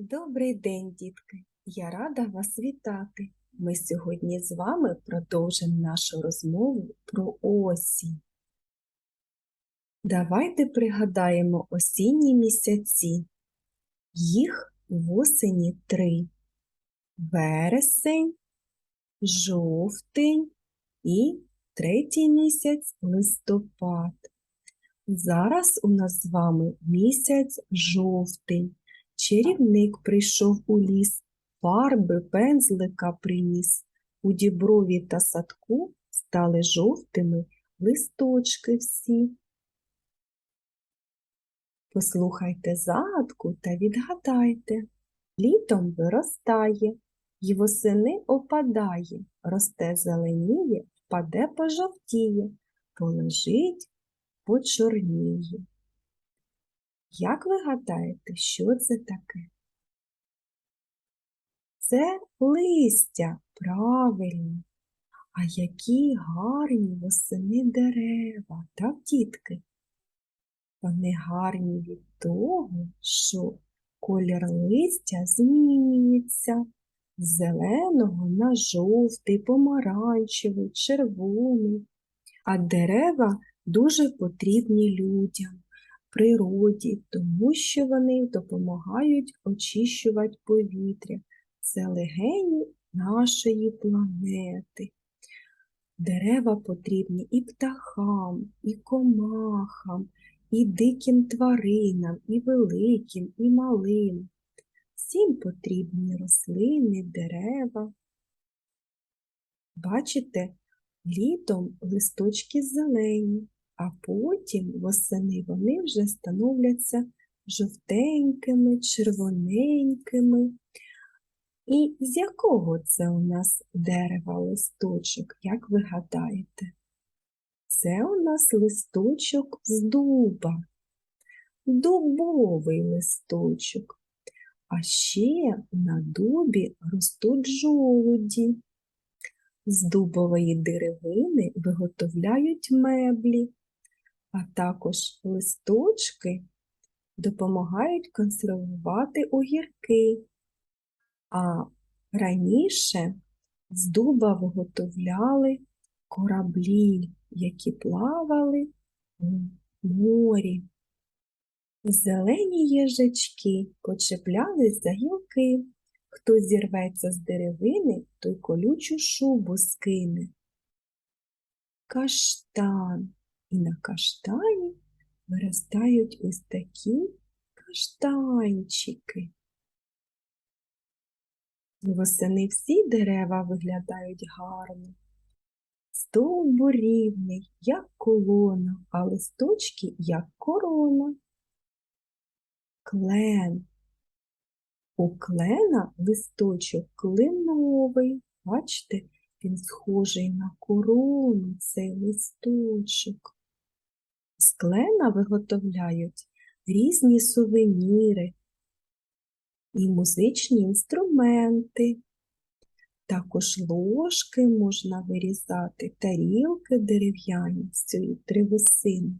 Добрий день, дітки! Я рада вас вітати. Ми сьогодні з вами продовжимо нашу розмову про осінь. Давайте пригадаємо осінні місяці. Їх восені три: вересень, жовтень і третій місяць листопад. Зараз у нас з вами місяць жовтень. Чарівник прийшов у ліс, фарби пензлика приніс. У діброві та садку стали жовтими листочки всі. Послухайте загадку та відгадайте. Літом виростає, й восени опадає, росте зеленіє, впаде пожовтіє, полежить, почорніє. Як ви гадаєте, що це таке? Це листя, правильно. А які гарні восени дерева, так, дітки? Вони гарні від того, що колір листя змінюється з зеленого на жовтий, помаранчевий, червоний, а дерева дуже потрібні людям природі, тому що вони допомагають очищувати повітря. Це легені нашої планети. Дерева потрібні і птахам, і комахам, і диким тваринам, і великим, і малим. Всім потрібні рослини, дерева. Бачите, літом листочки зелені, а потім восени вони вже становляться жовтенькими, червоненькими. І з якого це у нас дерева листочок, як ви гадаєте? Це у нас листочок з дуба, дубовий листочок. А ще на дубі ростуть жолуді. З дубової деревини виготовляють меблі, а також листочки допомагають консервувати огірки. А раніше з дуба виготовляли кораблі, які плавали у морі. Зелені їжачки почеплялись за гілки. Хто зірветься з деревини, той колючу шубу скине. Каштан. І на каштані виростають ось такі каштанчики. Восени всі дерева виглядають гарно. Стовбур рівний, як колона, а листочки, як корона. Клен. У клена листочок клиновий. Бачите, він схожий на корону, цей листочок. З клена виготовляють різні сувеніри і музичні інструменти. Також ложки можна вирізати, тарілки дерев'яні з цієї древесини.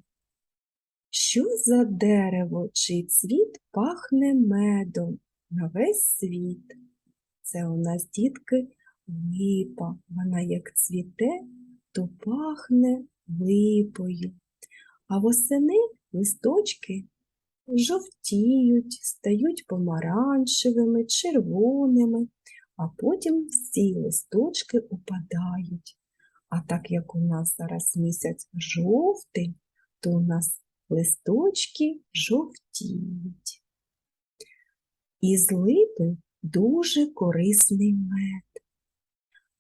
Що за дерево, чий цвіт пахне медом на весь світ? Це у нас, дітки, липа. Вона як цвіте, то пахне липою. А восени листочки жовтіють, стають помаранчевими, червоними, а потім всі листочки опадають. А так як у нас зараз місяць жовтий, то у нас листочки жовтіють. Із липи дуже корисний мед,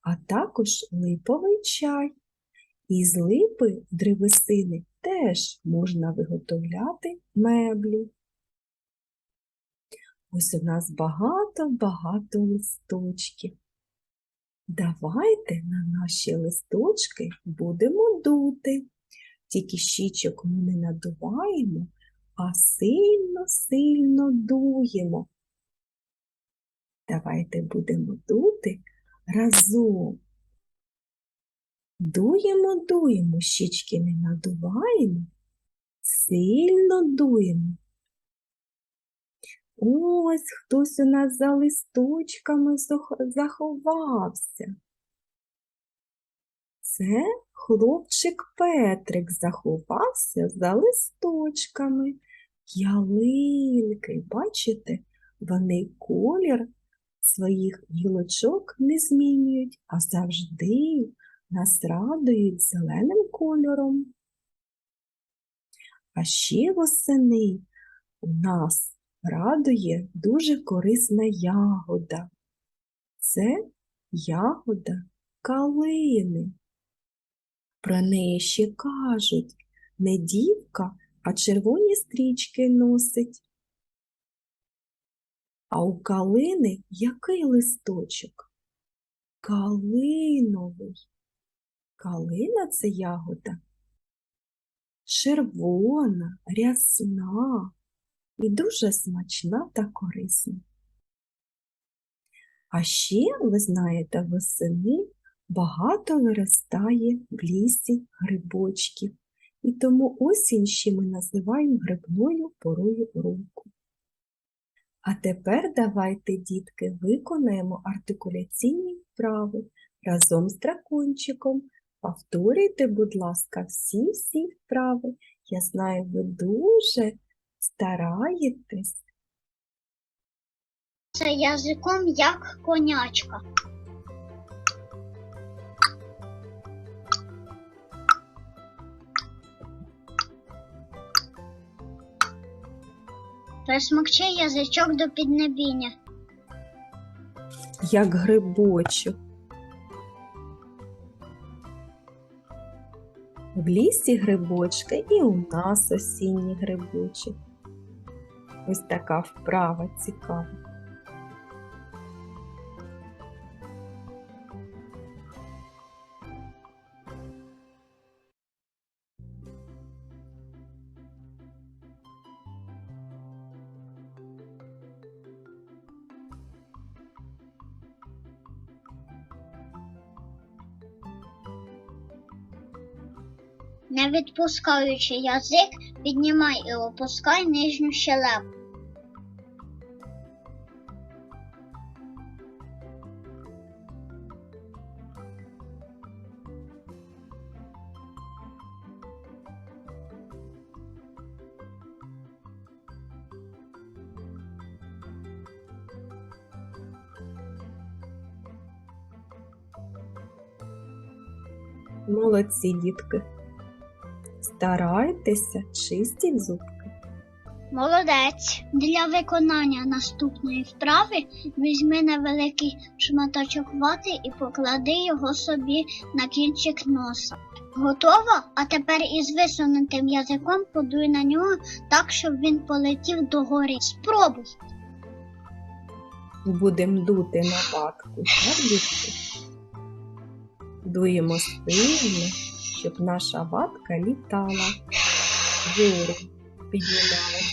а також липовий чай. Із липи древесини теж можна виготовляти меблі. Ось у нас багато-багато листочків. Давайте на наші листочки будемо дути. Тільки щічок ми не надуваємо, а сильно-сильно дуємо. Давайте будемо дути разом. Дуємо, дуємо, щічки не надуваємо, сильно дуємо. Ось хтось у нас за листочками заховався. Це хлопчик Петрик заховався за листочками. Ялинки, бачите, вони колір своїх гілочок не змінюють, а завжди нас радують зеленим кольором. А ще восени у нас радує дуже корисна ягода. Це ягода калини. Про неї ще кажуть не дівка, а червоні стрічки носить. А у калини який листочок? Калиновий. Калина це ягода червона, рясна і дуже смачна та корисна. А ще, ви знаєте, восени багато виростає в лісі грибочків, і тому осінь ще ми називаємо грибною порою року. А тепер давайте, дітки, виконаємо артикуляційні вправи разом з дракончиком. Повторюйте, будь ласка, всі-всі вправи. Я знаю, ви дуже стараєтесь. Це язиком як конячка. Присмокчи язичок до піднебіння. як грибочок. В лісі грибочки і у нас осінні грибочки. Ось така вправа цікава. Не відпускаючи язик, піднімай і опускай нижню щелепу. Молодці, дітки. Старайтеся, чистіть зубки. Молодець. Для виконання наступної вправи візьми невеликий шматочок вати і поклади його собі на кінчик носа. Готово? А тепер із висунутим язиком подуй на нього так, щоб він полетів догори. Спробуй. Будемо дути на ватку, так, дітки? Дуємо сильно, щоб наша ватка літала, вгору піднімала.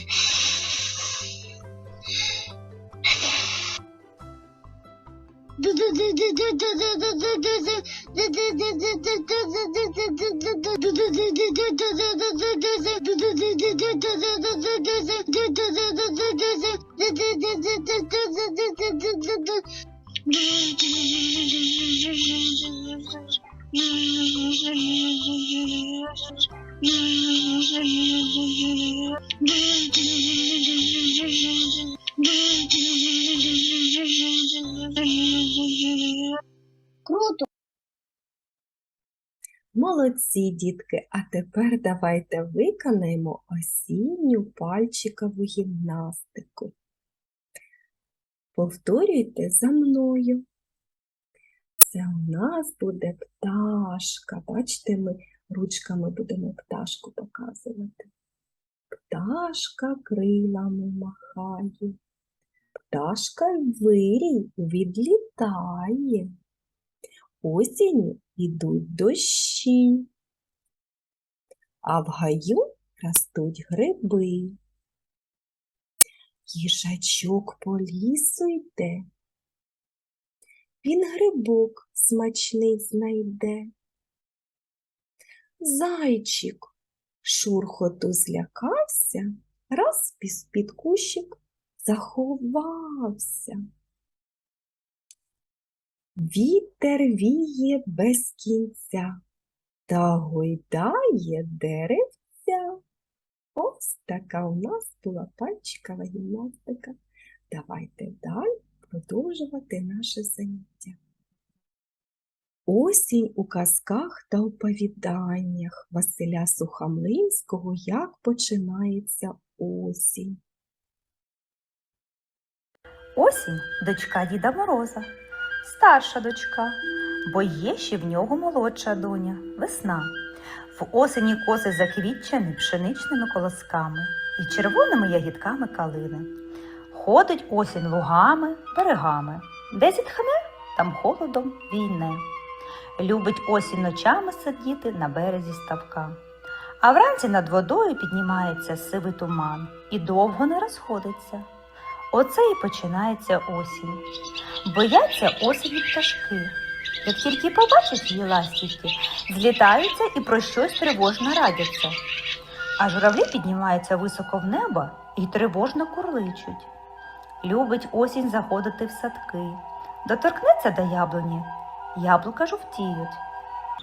Круто. Молодці, дітки, а тепер давайте виконаємо осінню пальчикову гімнастику. Повторюйте за мною. Це у нас буде пташка. Бачите, ми ручками будемо пташку показувати. Пташка крилами махає. Пташка вирій відлітає. Осінню йдуть дощі, а в гаю ростуть гриби. Їжачок по лісу йде, він грибок смачний знайде. Зайчик шурхоту злякався, раз під кущик заховався. Вітер віє без кінця та гойдає деревця. Ось така у нас була пальчикова гімнастика. Давайте далі продовжувати наше заняття. Осінь у казках та оповіданнях Василя Сухомлинського «Як починається осінь». Осінь дочка Діда Мороза, старша дочка, бо є ще в нього молодша доня, весна. В осені коси заквітчені пшеничними колосками і червоними ягідками калини. Ходить осінь лугами, берегами, де зітхне, там холодом війне. Любить осінь ночами сидіти на березі ставка. А вранці над водою піднімається сивий туман і довго не розходиться. Оце і починається осінь. Бояться осені пташки. Як тільки побачать її ластівки, злітаються і про щось тривожно радяться. А журавлі піднімаються високо в небо і тривожно курличуть. Любить осінь заходити в садки, доторкнеться до яблуні, яблука жовтіють,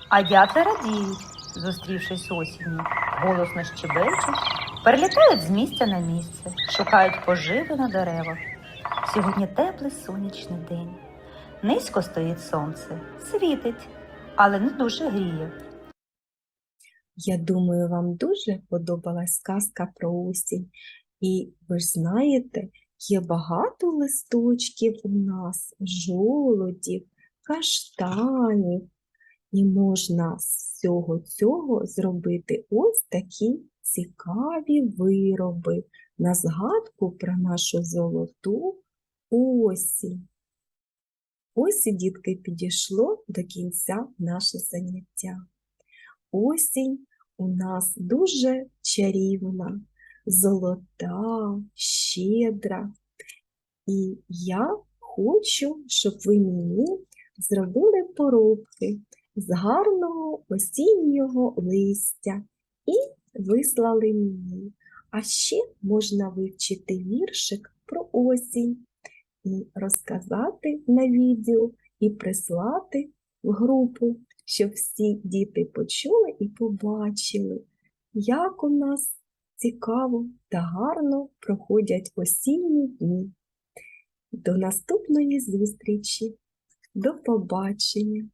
а дятли радіють, зустрівшись осінню, голосно щебечуть, перелітають з місця на місце, шукають поживи на деревах. Сьогодні теплий сонячний день. Низько стоїть сонце, світить, але не дуже гріє. Я думаю, вам дуже подобалась сказка про осінь. І ви ж знаєте, є багато листочків у нас, жолудів, каштанів. І можна з всього цього зробити ось такі цікаві вироби на згадку про нашу золоту осінь. Ось і дітки підійшло до кінця наше заняття. Осінь у нас дуже чарівна, золота, щедра. І я хочу, щоб ви мені зробили поробки з гарного осіннього листя і вислали мені. А ще можна вивчити віршик про осінь і розказати на відео і прислати в групу, щоб всі діти почули і побачили, як у нас цікаво та гарно проходять осінні дні. До наступної зустрічі. До побачення!